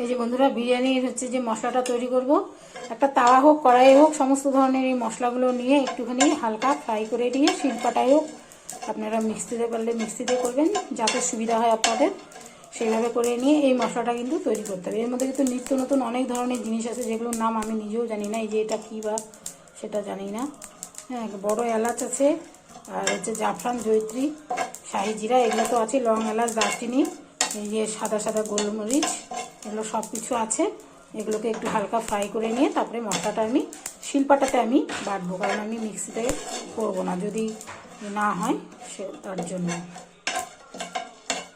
এই যে বন্ধুরা, বিরিয়ানির হচ্ছে যে মশলাটা তৈরি করব। একটা তাওয়া হোক কড়াই হোক, সমস্ত ধরনের এই মশলাগুলো নিয়ে একটুখানি হালকা ফ্রাই করে নিয়ে শিলপাটায় হোক, আপনারা মিক্সিতে পারলে মিক্সিতে করবেন, যাতে সুবিধা হয় আপনাদের, সেইভাবে করে নিয়ে এই মশলাটা কিন্তু তৈরি করতে হবে। এর মধ্যে কিন্তু নিত্য নতুন অনেক ধরনের জিনিস আছে, যেগুলোর নাম আমি নিজেও জানি না, এই যে এটা কী বা সেটা জানি না। হ্যাঁ বড় এলাচ আছে, আর হচ্ছে জাফরান জৈত্রী শাহি জিরা, এগুলো তো আছে, লং এলাচ, দারচিনি, এই যে সাদা সাদা গোলমরিচ এগুলো সব কিছু আছে। এগুলোকে একটু হালকা ফ্রাই করে নিয়ে তারপরে মশলাটা আমি, শিলপাটাতে আমি বাটবো, কারণ আমি মিক্সিতে করব না। যদি না হয় সে, তার জন্য।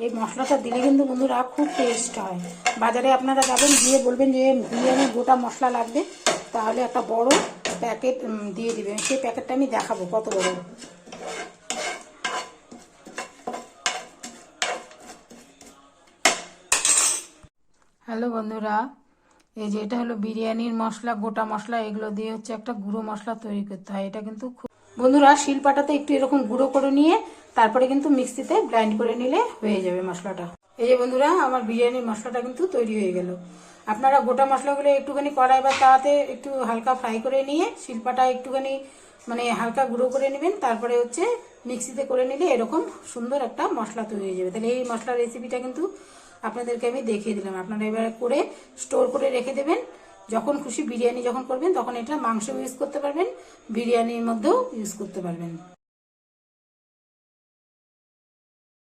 এই মশলাটা দিলে কিন্তু বন্ধুরা খুব টেস্ট হয়। বাজারে আপনারা যাবেন, গিয়ে বলবেন যে বিরিয়ানির গোটা মশলা লাগবে। তাহলে একটা বড় প্যাকেট দিয়ে দিবেন। সেই প্যাকেটটা আমি দেখাবো কত বড়। হ্যালো বন্ধুরা, এই যে এটা হলো বিরিয়ানির মশলা, গোটা মশলা, এগুলো দিয়ে হচ্ছে একটা গুঁড়ো মশলা তৈরি করতে হয়। এটা কিন্তু খুব বন্ধুরা শিলপাটাতে একটু এরকম গুঁড়ো করে নিয়ে তারপরে কিন্তু মিক্সিতে গ্রাইন্ড করে নিলে হয়ে যাবে মশলাটা। এই যে বন্ধুরা, আমার বিরিয়ানির মশলাটা কিন্তু তৈরি হয়ে গেল। আপনারা গোটা মশলাগুলো একটুখানি কড়াই বা তাওয়াতে একটু হালকা ফ্রাই করে নিয়ে শিলপাটা একটুখানি মানে হালকা গুঁড়ো করে নেবেন, তারপরে হচ্ছে মিক্সিতে করে নিলে এরকম সুন্দর একটা মশলা তৈরি হয়ে যাবে। তাহলে এই মশলার রেসিপিটা কিন্তু আপনাদেরকে আমি দেখিয়ে দিলাম। আপনারা এবারে করে স্টোর করে রেখে দেবেন। যখন খুশি বিরিয়ানি যখন করবেন, তখন এটা মাংস ইউজ করতে পারবেন, বিরিয়ানির মধ্যেও ইউজ করতে পারবেন।